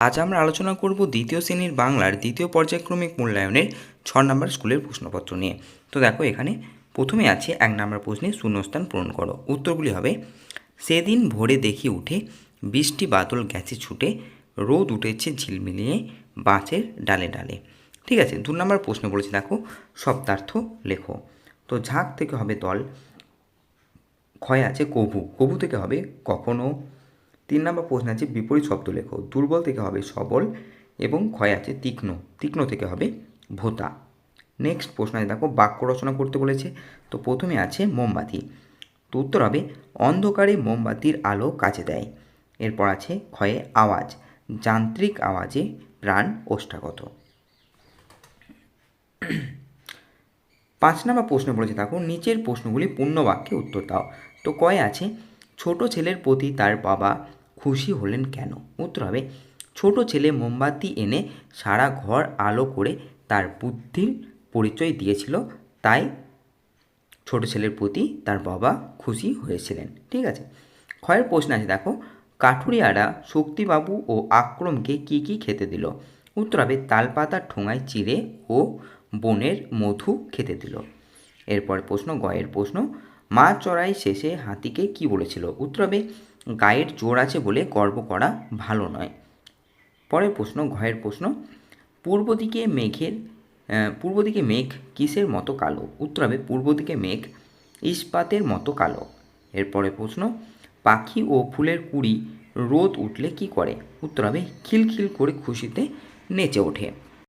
আজ আমরা আলোচনা করব দ্বিতীয় শ্রেণির বাংলার দ্বিতীয় পর্যায়ক্রমিক মূল্যায়নের ছ নম্বর স্কুলের প্রশ্নপত্র নিয়ে। তো দেখো এখানে প্রথমে আছে এক নম্বর প্রশ্নে শূন্যস্থান পূরণ করো। উত্তরগুলি হবে, সেদিন ভোরে দেখি উঠে বৃষ্টি বাদল গেছে ছুটে, রোদ উঠেছে ঝিলমিলিয়ে বাঁচের ডালে ডালে। ঠিক আছে, দু নম্বর প্রশ্ন বলেছে, দেখো, শব্দার্থ লেখো। তো ঝাঁক থেকে হবে দল, ক্ষয় আছে কভু। কভু থেকে হবে কখনো তিন নম্বর প্রশ্ন আছে বিপরীত শব্দ লেখো। দুর্বল থেকে হবে সবল এবং ক্ষয় আছে তীক্ষ্ণ। তীক্ষ্ণ থেকে হবে ভোতা। নেক্সট প্রশ্ন আছে, দেখো, বাক্য রচনা করতে বলেছে। তো প্রথমে আছে মোমবাতি। তো উত্তর হবে, অন্ধকারে মোমবাতির আলো কাজে দেয়। এরপর আছে ক্ষয়ে আওয়াজ। যান্ত্রিক আওয়াজে প্রাণ ওষ্ঠাগত। পাঁচ নম্বর প্রশ্ন বলেছে, দেখো, নিচের প্রশ্নগুলি পূর্ণ বাক্যে উত্তর দাও। তো কয় আছে, ছোট ছেলের প্রতি তার বাবা খুশি হলেন কেন? উত্তর হবে, ছোট ছেলে মোমবাতি এনে সারা ঘর আলো করে তার বুদ্ধির পরিচয় দিয়েছিল, তাই ছোট ছেলের প্রতি তার বাবা খুশি হয়েছিলেন। ঠিক আছে, ক্ষয়ের প্রশ্ন আছে, দেখো, কাঠুরিয়ারা শক্তিবাবু ও আক্রমকে কি কি খেতে দিল? উত্তর হবে, তালপাতার ঠোঙায় চিড়ে ও বনের মধু খেতে দিল। এরপর প্রশ্ন, গয়ের প্রশ্ন মা চড়াই শেষে হাতিকে কি বলেছিল? উত্তর হবে গায়ের জোর আছে বলে গর্ব করা ভালো নয়। পরের প্রশ্ন, ঘয়ের প্রশ্ন, পূর্ব দিকে মেঘের পূর্ব দিকে মেঘ কিসের মতো কালো? উত্তর হবে পূর্ব দিকে মেঘ ইস্পাতের মতো কালো। এরপরে প্রশ্ন, পাখি ও ফুলের কুড়ি রোদ উঠলে কি করে? উত্তর হবে খিলখিল করে খুশিতে নেচে ওঠে।